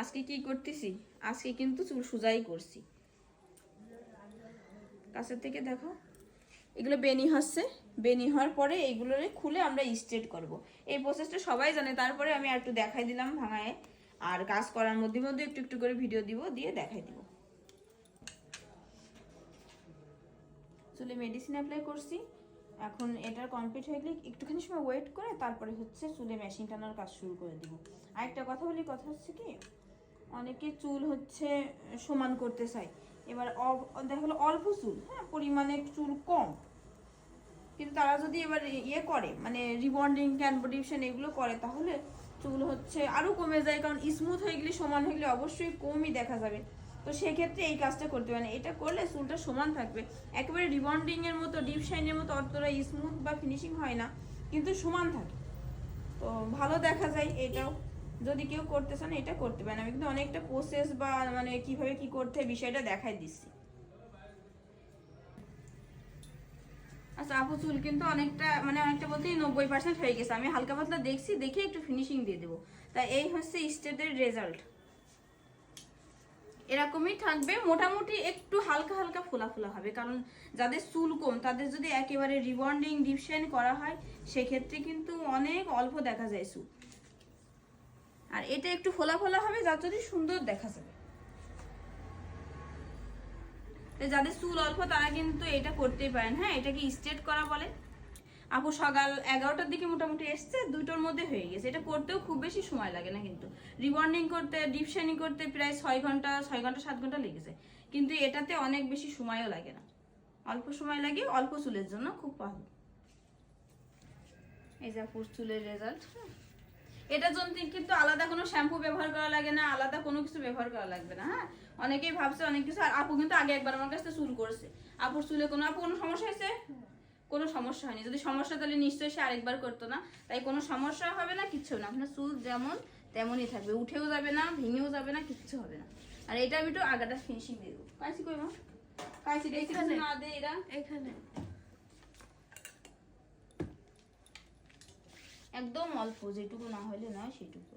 আজকে কি করতেছি? আজকে কিন্তু চুল সুজাই করছি। কাছের থেকে দেখো। এগুলো বেনি হচ্ছে। বেনি হওয়ার পরে এইগুলোরে খুলে আমরা স্ট্রেট করব। এই প্রসেসটা সবাই জানে। তারপরে আমি একটু দেখাই দিলাম ভাঙায়। আর কাজ করার মধ্যে মধ্যে একটু একটু করে ভিডিও দিব, দিয়ে দেখাই দিব। চুলে মেডিসিন অ্যাপ্লাই করছি। এখন এটার কমপ্লিট হয়ে গেলে একটুখানি সময় ওয়েট করে তারপরে হচ্ছে চুলে মেশিন টানার কাজ শুরু করে দিব। আরেকটা কথা বলি, কথা হচ্ছে কি? অনেকে চুল হচ্ছে সমান করতে চায়। এবার দেখা গেলো অল্প চুল হ্যাঁ পরিমাণে চুল কম। কিন্তু তারা যদি এবার ইয়ে করে মানে রিবন্ডিং ক্যানবোডিপশন এগুলো করে, তাহলে চুল হচ্ছে আরও কমে যায়। কারণ স্মুথ হয়ে গেলে, সমান হয়ে গেলে অবশ্যই কমই দেখা যাবে। তো সেক্ষেত্রে এই কাজটা করতে পারেন এটা করলে চুলটা সমান থাকবে। একেবারে রিবন্ডিং এর মতো ডিপ শাইনের মতো অতটা স্মুথ বা ফিনিশিং হয় না, কিন্তু সমান থাকে। তো ভালো দেখা যায় এটাও। যদি কেউ করতে চান, এটা করতে পারেন। আমি কিন্তু অনেকটা প্রসেস বা মানে কীভাবে কি করতে বিষয়টা দেখাই দিচ্ছি। আচ্ছা আপু, চুল কিন্তু অনেকটা মানে অনেকটা বলতে নব্বই পার্সেন্ট হয়ে গেছে। আমি হালকা পাতলা দেখছি, দেখে একটু ফিনিশিং দিয়ে দেবো। তা এই হচ্ছে স্টেটের রেজাল্ট এরকমই থাকবে। মোটামুটি একটু হালকা হালকা ফোলা ফোলা হবে, কারণ যাদের চুল কম, তাদের যদি একেবারে রিবন্ডিং ডিপশাইন করা হয়, সেক্ষেত্রে কিন্তু অনেক অল্প দেখা যায় চুল। আর এটা একটু ফোলা ফোলা হবে, যার যদি সুন্দর দেখা যাবে। যাদের চুল অল্প, তারা কিন্তু এটা করতেই পারেন। হ্যাঁ এটাকে স্ট্রেট করা বলে। আপু সকাল এগারোটার দিকে মোটামুটি এসছে দুটোর মধ্যে হয়ে গেছে। এটা করতেও খুব বেশি সময় লাগে না কিন্তু। রিবন্ডিং করতে ডিপ শাইনিং করতে প্রায় ছয় ঘণ্টা ছয় ঘণ্টা, সাত ঘণ্টা লেগেছে। কিন্তু এটাতে অনেক বেশি সময়ও লাগে না। অল্প সময় লাগে, অল্প চুলের জন্য খুব ভালো এই যে আপুর চুলের রেজাল্ট এটার জন্য কিন্তু আলাদা কোনো শ্যাম্পু ব্যবহার করা লাগে না, আলাদা কোনো কিছু ব্যবহার করা লাগবে না হ্যাঁ? অনেকেই ভাবছে অনেক কিছু, আর আপু কিন্তু আগে একবার আমার কাছে চুল করেছে। আপুর চুলে কোনো আপু কোনো সমস্যা হয়েছে? কোনো সমস্যা হয়নি। যদি সমস্যা তাহলে নিশ্চয়ই সে আরেকবার করতো না। তাই কোনো সমস্যা হবে না কিচ্ছু না। আপনার চুল যেমন তেমনই থাকবে। উঠেও যাবে না ভেঙেও যাবে না কিচ্ছু হবে না। আর এটা আমি একটু আগাটা ফিনিশিং দিয়ে দেবো। কাইছি কই মা? কাইছি দেখছি না দে এরা। এখানে। একদম অল্প যেটুকু না হলে নয় সেটুকু।